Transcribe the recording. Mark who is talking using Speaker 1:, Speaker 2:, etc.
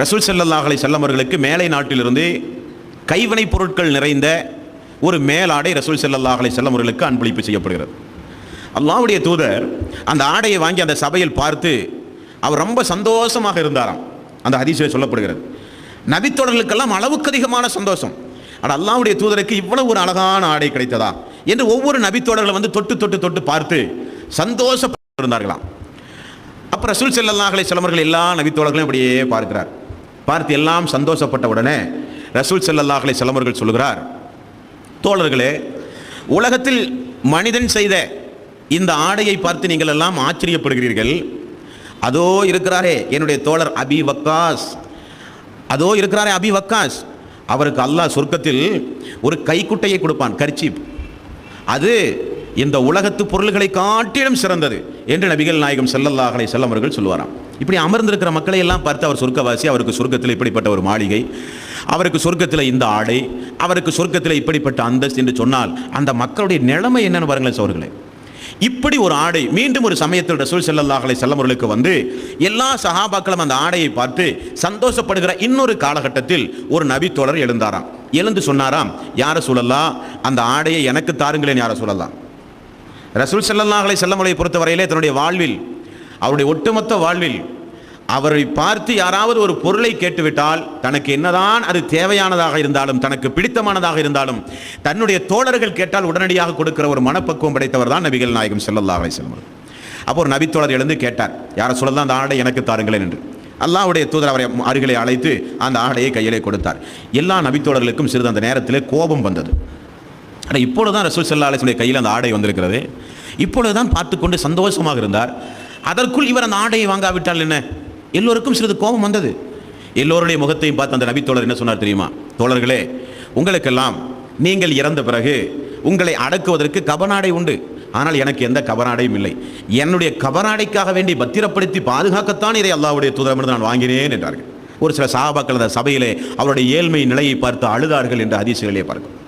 Speaker 1: ரசூல் செல்லல்லாஹலை செல்லமர்களுக்கு மேலை நாட்டிலிருந்து கைவினைப் பொருட்கள் நிறைந்த ஒரு மேலாடை ரசூல் செல்லல்லாஹலை செல்லமர்களுக்கு அன்பளிப்பு செய்யப்படுகிறது. அல்லாவுடைய தூதர் அந்த ஆடையை வாங்கி அந்த சபையில் பார்த்து அவர் ரொம்ப சந்தோஷமாக இருந்தாராம். அந்த ஹதீஸில் சொல்லப்படுகிறது. நபித்தொடர்களுக்கெல்லாம் அளவுக்கு அதிகமான சந்தோஷம். ஆனால் அல்லாவுடைய தூதருக்கு இவ்வளவு ஒரு அழகான ஆடை கிடைத்ததா? என்று ஒவ்வொரு நபித்தோடர்களை வந்து தொட்டு தொட்டு தொட்டு பார்த்து சந்தோஷப்பட்டு இருந்தார்களாம் அப்போ ரசூல் செல்லல்லாஹலை செல்லவர்கள் எல்லா நபித்தோழர்களையும் அப்படியே பார்க்கிறார். பார்த்து எல்லாம் சந்தோஷப்பட்ட உடனே ரசூல் செல்லல்லாஹலை செல்லமர்கள் சொல்கிறார் தோழர்களே உலகத்தில் மனிதன் செய்த இந்த ஆடையை பார்த்து நீங்கள் எல்லாம் ஆச்சரியப்படுகிறீர்கள். அதோ இருக்கிறாரே என்னுடைய தோழர் அபி வக்காஸ். அதோ இருக்கிறாரே அபி வக்காஸ். அவருக்கு அல்லாஹ் சொர்க்கத்தில் ஒரு கைக்குட்டையை கொடுப்பான் கர்ச்சீப். அது இந்த உலகத்து பொருள்களை காட்டிலும் சிறந்தது என்று நபிகள் நாயகம் ஸல்லல்லாஹு செல்லம் அவர்கள் சொல்லுவாராம். இப்படி அமர்ந்திருக்கிற மக்களை எல்லாம் பார்த்து அவர் சொர்க்கவாசி அவருக்கு சொர்க்கத்தில் இப்படிப்பட்ட ஒரு மாளிகை அவருக்கு சொர்க்கத்தில் இந்த ஆடை அவருக்கு சொர்க்கத்தில் இப்படிப்பட்ட அந்தஸ்து என்று சொன்னால் அந்த மக்களுடைய நிலைமை என்னென்னு பாருங்களேன் சோர்களே. இப்படி ஒரு ஆடை மீண்டும் ஒரு சமயத்தில் ரசூல் செல்லல்லாஹலை அலைஹி வந்து எல்லா சஹாபாக்களும் அந்த ஆடையை பார்த்து சந்தோஷப்படுகிற இன்னொரு காலகட்டத்தில் ஒரு நபி எழுந்தாராம். எழுந்து சொன்னாராம் யார சொல்லலாம் அந்த ஆடையை எனக்கு தாருங்களேன் யார சொல்லலாம் ரசூல் ஸல்லல்லாஹு அலைஹி பொறுத்தவரையிலே தன்னுடைய வாழ்வில் அவருடைய ஒட்டுமொத்த வாழ்வில் அவரை பார்த்து யாராவது ஒரு பொருளை கேட்டுவிட்டால் தனக்கு என்னதான் அது தேவையானதாக இருந்தாலும் தனக்கு பிடித்தமானதாக இருந்தாலும் தன்னுடைய தோழர்கள் கேட்டால் உடனடியாக கொடுக்கிற ஒரு மனப்பக்குவம் படைத்தவர் தான் நபிகள் நாயகம் செல்லல்லாஹலை செல்லம் அப்போ ஒரு நபித்தோழர் எழுந்து கேட்டார் யாரை சொல்லலாம் அந்த ஆடை எனக்கு தாருங்களேன் என்று. அல்லாஹ்வுடைய தூதர் அவரை அருகிலே அழைத்து அந்த ஆடையை கையிலே கொடுத்தார். எல்லா நபித்தோழர்களுக்கும் சிறிது அந்த நேரத்தில் கோபம் வந்தது. ஆனால் இப்பொழுது தான் ரசூல் சல்லா அலிஸ்வனுடைய கையில் அந்த ஆடை வந்திருக்கிறது. இப்பொழுது தான் பார்த்து கொண்டு சந்தோஷமாக இருந்தார். அதற்குள் இவர் அந்த ஆடையை வாங்காவிட்டால் என்ன? எல்லோருக்கும் சிறிது கோபம் வந்தது. எல்லோருடைய முகத்தையும் பார்த்து அந்த நபித்தோழர் என்ன சொன்னார் தெரியுமா? தோழர்களே உங்களுக்கெல்லாம் நீங்கள் இறந்த பிறகு உங்களை அடக்குவதற்கு கபநாடை உண்டு. ஆனால் எனக்கு எந்த கபனாடையும் இல்லை. என்னுடைய கபனாடைக்காக வேண்டி பத்திரப்படுத்தி பாதுகாக்கத்தான் இதை அல்லாவுடைய தூதரமிருந்து நான் வாங்கினேன் என்றார்கள். ஒரு சில சாபாக்கள் அந்த சபையிலே அவருடைய ஏழ்மை நிலையை பார்த்து அழுதார்கள் என்ற அதிசயங்களே பார்க்கும்